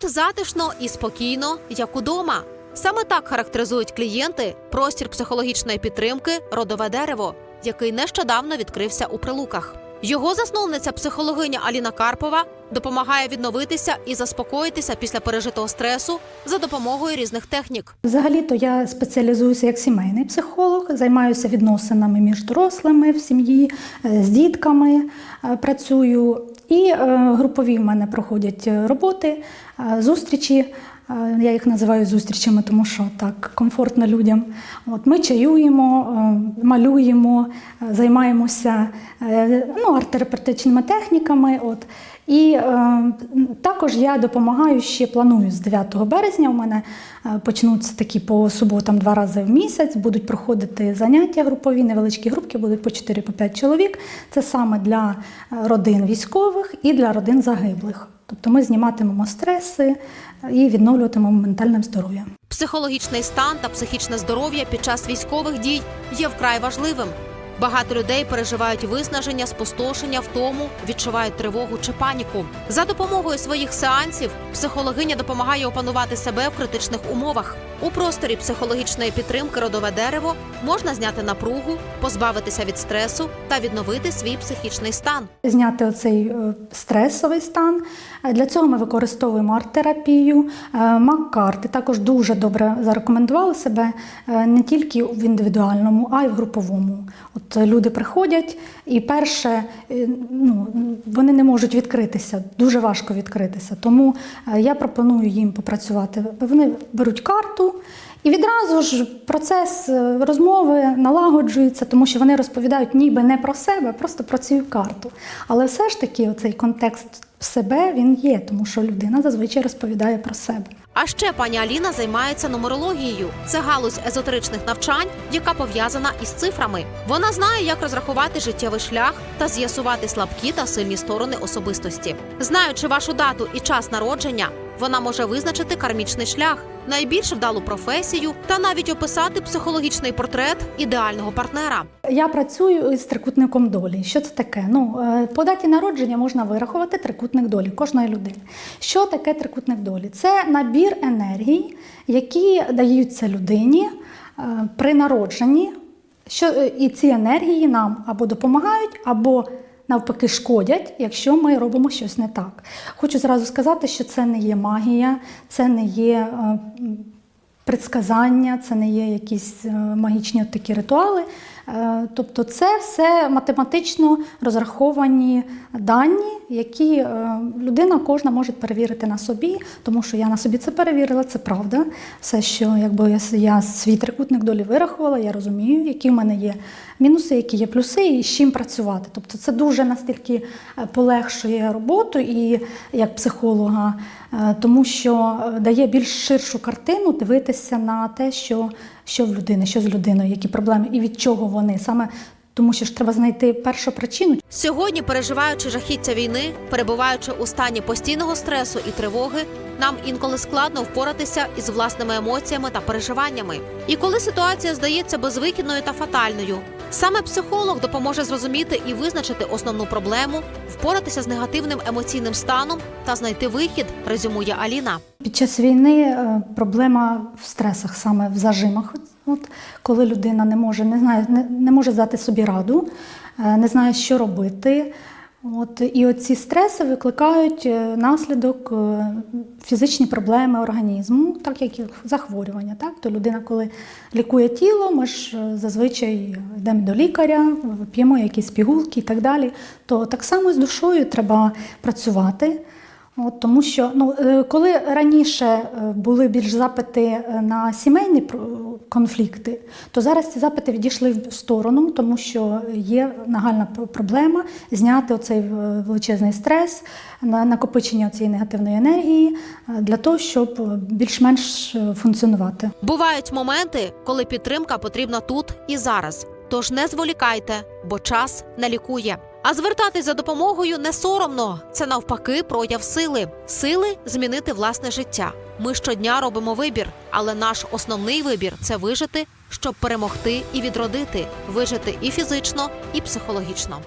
Тут затишно і спокійно, як удома. Саме так характеризують клієнти простір психологічної підтримки Родове дерево, який нещодавно відкрився у прилуках. Його засновниця, психологиня Аліна Карпова, допомагає відновитися і заспокоїтися після пережитого стресу за допомогою різних технік. Взагалі-то я спеціалізуюся як сімейний психолог, займаюся відносинами між дорослими в сім'ї, е, з дітками е, працюю. І е, групові в мене проходять е, роботи, е, зустрічі. Я їх називаю зустрічами, тому що так комфортно людям. От ми чаюємо, малюємо, займаємося ну, арт-терапевтичними техніками. От. І е, також я допомагаю ще планую з 9 березня. У мене е, почнуться такі по суботам два рази в місяць. Будуть проходити заняття групові, невеличкі групки, будуть по 4-5 чоловік. Це саме для е, родин військових і для родин загиблих. Тобто ми зніматимемо стреси і відновлюватимемо ментальне здоров'я. Психологічний стан та психічне здоров'я під час військових дій є вкрай важливим. Багато людей переживають виснаження, спустошення, втому, відчувають тривогу чи паніку. За допомогою своїх сеансів психологиня допомагає опанувати себе в критичних умовах. У просторі психологічної підтримки родове дерево можна зняти напругу, позбавитися від стресу та відновити свій психічний стан. Зняти оцей е, стресовий стан. Е, Для цього ми використовуємо арт-терапію, е, мак-карти. Також дуже добре зарекомендували себе не тільки в індивідуальному, а й в груповому. От люди приходять, і перше, ну, вони не можуть відкритися, дуже важко відкритися. Тому я пропоную їм попрацювати. Вони беруть карту. І відразу ж процес е, розмови налагоджується, тому що вони розповідають ніби не про себе, просто про цю карту. Але все ж таки, оцей контекст себе він є, тому що людина зазвичай розповідає про себе. А ще пані Аліна займається нумерологією. Це галузь езотеричних навчань, яка пов'язана із цифрами. Вона знає, як розрахувати життєвий шлях та з'ясувати слабкі та сильні сторони особистості. Знаючи вашу дату і час народження, вона може визначити кармічний шлях, найбільш вдалу професію та навіть описати психологічний портрет ідеального партнера. Я працюю із трикутником долі. Що це таке? Ну, е, по даті народження можна вирахувати трикутник долі кожної людини. Що таке трикутник долі? Це набір енергій, які даються людині е, при народженні. Що, е, і ці енергії нам або допомагають, або навпаки шкодять, якщо ми робимо щось не так. Хочу зразу сказати, що це не є магія, це не є е, предсказання, це не є якісь е, магічні такі ритуали. Е, Тобто це все математично розраховані дані, які е, людина кожна може перевірити на собі, тому що я на собі це перевірила, це правда. Все, що якби я, свій трикутник долі вирахувала, я розумію, які в мене є мінуси, які є плюси, і з чим працювати. Тобто це дуже настільки е, полегшує роботу і як психолога, тому що дає більш ширшу картину дивитися на те, що, що в людини, що з людиною, які проблеми і від чого вони саме. Тому що ж треба знайти першу причину, Сьогодні, переживаючи жахіття війни, перебуваючи у стані постійного стресу і тривоги, нам інколи складно впоратися із власними емоціями та переживаннями. І коли ситуація здається безвихідною та фатальною, саме психолог допоможе зрозуміти і визначити основну проблему, впоратися з негативним емоційним станом та знайти вихід, резюмує Аліна. Під час війни е, проблема в стресах, саме в зажимах. От, коли людина не може, не знає, не, не може дати собі раду, е, не знає, що робити. От, і оці стреси викликають е, наслідок фізичні проблеми організму, так як і захворювання. Так? То людина, коли лікує тіло, ми ж зазвичай йдемо до лікаря, п'ємо якісь пігулки і так далі. То так само з душою треба працювати. От, тому що ну, е, коли раніше е, були більш запити е, на сімейні конфлікти, то зараз ці запити відійшли в сторону, тому що є нагальна проблема зняти оцей величезний стрес, на- накопичення цієї негативної енергії для того, щоб більш-менш функціонувати. Бувають моменти, коли підтримка потрібна тут і зараз. Тож не зволікайте, бо час не лікує. А звертатись за допомогою не соромно. Це навпаки прояв сили, сили змінити власне життя. Ми щодня робимо вибір, але наш основний вибір це вижити, щоб перемогти і відродити, вижити і фізично, і психологічно.